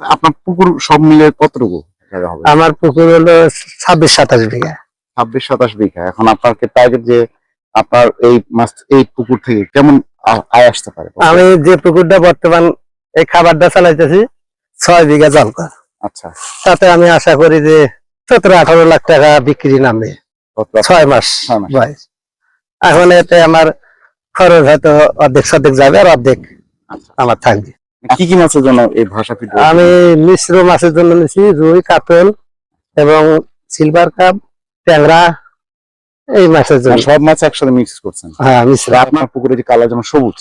আপনার পুকুর সব মিলে কতটুকু জায়গা হবে? আমার পুকুর হলো ছাব্বিশ সাতাশ বিঘা। ছাব্বিশ সাতাশ বিঘা। এখন আপনার টার্গেট যে আপনার এই মাছ এই পুকুর থেকে কেমন আয় আসতে পারে? আমি যে পুকুরটা বর্তমান এই খাবারটা চালাইতেছি ছয় বিঘা জলকর আচ্ছা। তাতে আমি আশা করি যে সতেরো আঠারো লাখ টাকা বিক্রি নামে ছয় মাস। বয়স। এখন এতে আমার খরচ হয়তো অর্ধেক সর্ধেক যাবে আর অর্ধেক আচ্ছা। আমার থাকবে। কি কি মাছের জন্য এই ভাষা ফিট আমি মিশ্র মাছের জন্য নিছি রুই কাতল এবং সিলভার কাপ ট্যাংরা এই মাছের জন্য। সব মাছ একসাথে মিক্স করছেন? হ্যাঁ মিশ্র আপনার পুকুরে যে কালার যেমন সবুজ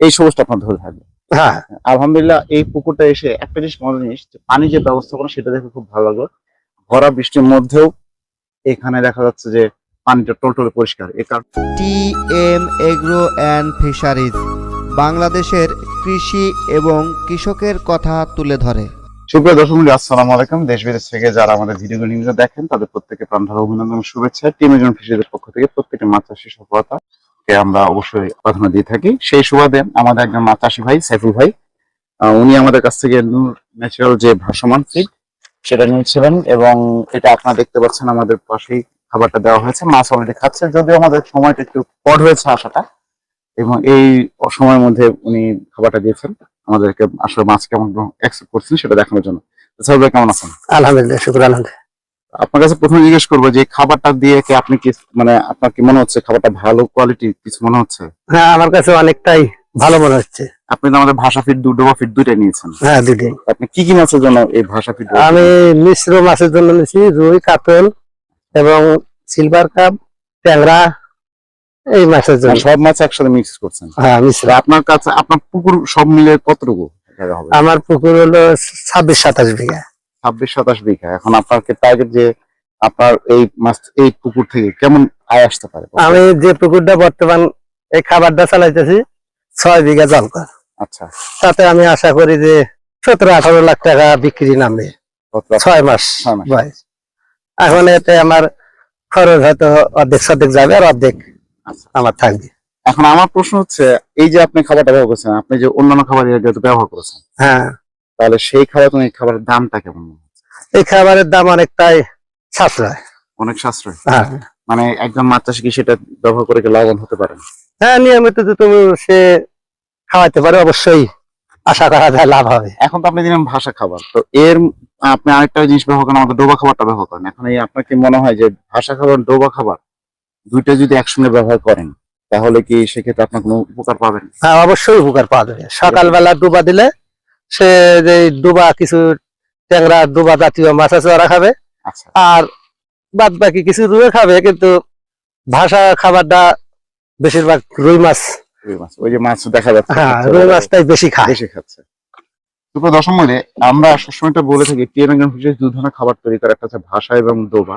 এই সবুজটা আপনার ধরে থাকবে? হ্যাঁ। আলহামদুলিল্লাহ এই পুকুরটা এসে একটা জিনিস মজার জিনিস যে পানি যে ব্যবস্থাপনা সেটা দেখে খুব ভালো লাগল। ভরা বৃষ্টির মধ্যেও এখানে দেখা যাচ্ছে যে পানিটা টোটালি পরিষ্কার। এ কারণ T M agro and fisheries বাংলাদেশের কৃষি এবং কৃষকের কথা তুলে ধরে। সুপ্রিয় দর্শক মন্ডলী, আসসালামু আলাইকুম। দেশ বিদেশ থেকে যারা আমাদের ভিডিওগুলো নিয়মিত দেখেন তাদের প্রত্যেকে প্রাণঢালা অভিনন্দন শুভেচ্ছা। টিম এজন ফিশারিজের পক্ষ থেকে প্রত্যেকটা মাছ চাষী সফলতা কে আমরা অবশ্যই প্রাধান্য দিয়ে থাকি। সেই সুবাদে আমাদের একজন মাছ চাষী ভাই সাইফুল ভাই উনি আমাদের কাছ থেকে ন্যাচারাল যে ভাসমান ফিড সেটা নিয়েছিলেন এবং এটা আপনারা দেখতে পাচ্ছেন আমাদের পাশেই খাবারটা দেওয়া হয়েছে। মাছ অলরেডি খাচ্ছে যদিও আমাদের সময়টা একটু পর হয়েছে আসাটা এবং এই সময়ের মধ্যে উনি খাবারটা দিয়েছেন। আমাদেরকে আসলে মাছ কেমন অ্যাকসেপ্ট করছেন সেটা দেখানোর জন্য। ভাই কেমন আছেন? আলহামদুলিল্লাহ শুক্র আলহামদুলিল্লাহ। আপনার কাছে প্রথমে জিজ্ঞেস করব যে খাবারটা দিয়ে কি আপনি কি মানে আপনার কি মনে হচ্ছে খাবারটা ভালো কোয়ালিটি কিছু মনে হচ্ছে? হ্যাঁ আমার কাছে অনেকটাই ভালো মনে হচ্ছে। আপনি তো আমাদের ভাষা ফিট দুটো ফিট দুইটাই নিয়েছেন। হ্যাঁ দুটি আপনি কি কি মাছের জন্য এই ভাষা ফিট আমি মিশ্র মাছের জন্য নিছি রুই কাতল এবং সিলভার কাপ ট্যাংরা এই মাছের জন্য। সব মাছ একসাথে মিক্স করছেন। হ্যাঁ মিশ্র আপনার কাছে আপনার পুকুর সব মিলে কতটুকু আমার পুকুর হলো ছাব্বিশ সাতাশ বিঘা। ছাব্বিশ সাতাশ বিঘা। এখন আপনার টার্গেট যে আপনার এই মাছ এই পুকুর থেকে কেমন আয় আসতে পারে? আমি যে পুকুরটা বর্তমান এই খাবারটা চালাইতেছি ছয় বিঘা জলকর। আচ্ছা। তাতে আমি আশা করি যে সতেরো আঠারো লাখ টাকা বিক্রি নামবে ছয় মাস। বয়স। এখন এতে আমার খরচ হয়তো অর্ধেক সর্ধেক যাবে আর অর্ধেক আমার থাকবে। এখন আমার প্রশ্ন হচ্ছে এই যে আপনি খাবারটা ব্যবহার করছেন আপনি যে অন্যান্য খাবার এর আগে ব্যবহার করেছেন হ্যাঁ। তাহলে সেই খাবার তুমি খাবারের দামটা কেমন এই খাবারের দাম অনেকটাই সাশ্রয়। অনেক সাশ্রয়? হ্যাঁ। মানে একজন মাছ চাষি কি সেটা ব্যবহার করে লাভবান হতে পারেন হ্যাঁ নিয়মিত যদি তুমি সে খাওয়াতে পারে অবশ্যই আশা করা যায় লাভ হবে। এখন তো আপনি দিলেন ভাষা খাবার তো এর আপনি আরেকটা জিনিস ব্যবহার করেন আমাদের ডোবা খাবারটা ব্যবহার করেন। এখন এই আপনার কি মনে হয় যে ভাষা খাবার ডোবা খাবার দুইটা যদি একসঙ্গে ব্যবহার করেন তাহলে কি সেক্ষেত্রে আপনার কোনো উপকার পাবেন? হ্যাঁ অবশ্যই উপকার পাওয়া যাবে। সকালবেলা ডুবা দিলে সে যে ডুবা কিছু ট্যাংরা ডুবা জাতীয় মাছ আছে ওরা খাবে। আচ্ছা। আর বাদ বাকি কিছু রুয়ে খাবে কিন্তু ভাষা খাবারটা বেশিরভাগ রুই মাছ। রুই মাছ ওই যে মাছ দেখা যাচ্ছে। হ্যাঁ রুই মাছটাই বেশি খায়। বেশি খাচ্ছে। সুপ্র দশম আমরা সবসময় বলে থাকি একজন বিশেষ দু ধরনের খাবার তৈরি করে একটা হচ্ছে ভাষা এবং ডোবা।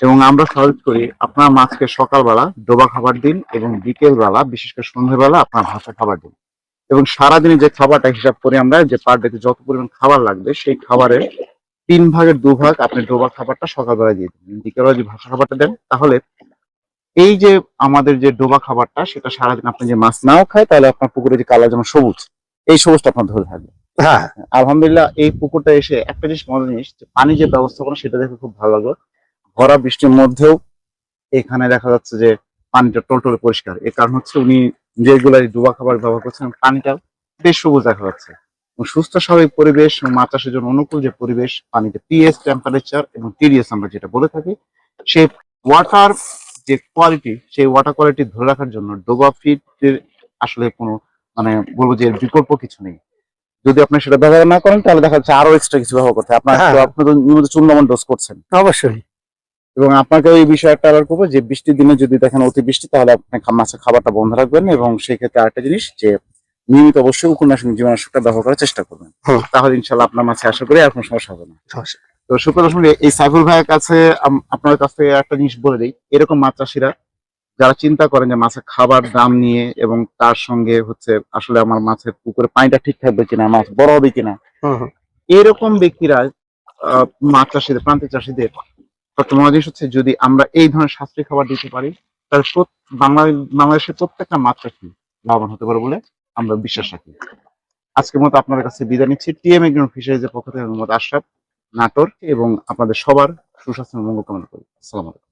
এবং আমরা সাজেস্ট করি আপনার মাছকে সকালবেলা ডোবা খাবার দিন এবং বিকেলবেলা বিশেষ করে সন্ধ্যেবেলা আপনার ভাষা খাবার দিন। এবং সারাদিনে যে খাবারটা হিসাব করি আমরা যে পার ডেতে যত পরিমাণ খাবার লাগবে সেই খাবারের তিন ভাগের দু ভাগ আপনি ডোবা খাবারটা সকালবেলা দিয়ে দিন। বিকেলবেলা যদি ভাষা খাবারটা দেন তাহলে এই যে আমাদের যে ডোবা খাবারটা সেটা সারাদিন আপনি যে মাছ নাও খায় তাহলে আপনার পুকুরে যে কালার যেমন সবুজ এই সবুজটা আপনার ধরে থাকবে। হ্যাঁ। আলহামদুলিল্লাহ এই পুকুরটা এসে একটা জিনিস মজার জিনিস যে পানি যে ব্যবস্থাপনা সেটা দেখে খুব ভালো লাগল। ভরা বৃষ্টির মধ্যেও এখানে দেখা যাচ্ছে যে পানিটা টোটালি পরিষ্কার। এর কারণ হচ্ছে উনি যেগুলো ডুবা খাবার ব্যবহার করছেন পানিটা বেশ সবুজ দেখা যাচ্ছে। সুস্থ স্বাভাবিক পরিবেশ এবং মাছ চাষের জন্য অনুকূল যে পরিবেশ পানিতে পিএস টেম্পারেচার এবং টিডিএস আমরা যেটা বলে থাকি সেই ওয়াটার যে কোয়ালিটি সেই ওয়াটার কোয়ালিটি ধরে রাখার জন্য ডোবা ফিটের আসলে কোনো মানে বলব যে এর বিকল্প কিছু নেই। যদি আপনি সেটা ব্যবহার না করেন তাহলে দেখা যাচ্ছে আরও এক্সট্রা কিছু ব্যবহার করতে। আপনার হ্যাঁ। আপনি তো নিয়মিত চুনলবণ ডোজ করছেন। অবশ্যই। এবং আপনাকে এই বিষয়ে একটা অ্যালার্ট করব যে বৃষ্টির দিনে যদি দেখেন অতি বৃষ্টি তাহলে আপনি মাছের খাবারটা বন্ধ রাখবেন এবং সেই ক্ষেত্রে আরেকটা জিনিস যে নিয়মিত অবশ্যই উপন্যাসক জীবনাশকটা ব্যবহার করার চেষ্টা করবেন। তাহলে ইনশাল্লাহ আপনার মাছে আশা করি আর কোনো সমস্যা হবে না। তো সুপ্রিয় দর্শক এই সাইফুল ভাইয়ের কাছে আপনার কাছ থেকে একটা জিনিস বলে দিই এরকম মাছ চাষিরা যারা চিন্তা করেন যে মাছের খাবার দাম নিয়ে এবং তার সঙ্গে হচ্ছে আসলে আমার মাছের পুকুরে পানিটা ঠিক থাকবে কিনা মাছ বড় হবে কিনা। এরকম ব্যক্তিরা আহ, মাছ চাষিদের প্রান্তিক চাষিদের মজার জিনিস হচ্ছে, যদি আমরা এই ধরনের সাশ্রয়ী খাবার দিতে পারি, তাহলে বাংলা বাংলাদেশের প্রত্যেকটা মাত্রা কি লাভবান হতে পারে বলে আমরা বিশ্বাস রাখি। আজকের মতো আপনাদের কাছে বিদায় নিচ্ছি। টিএম একজন ফিশারিজের পক্ষ থেকে মোহাম্মদ আশরাফ, নাটোর, এবং আপনাদের সবার সুস্বাস্থ্য মঙ্গল কামনা করি। আসসালাম আলাইকুম।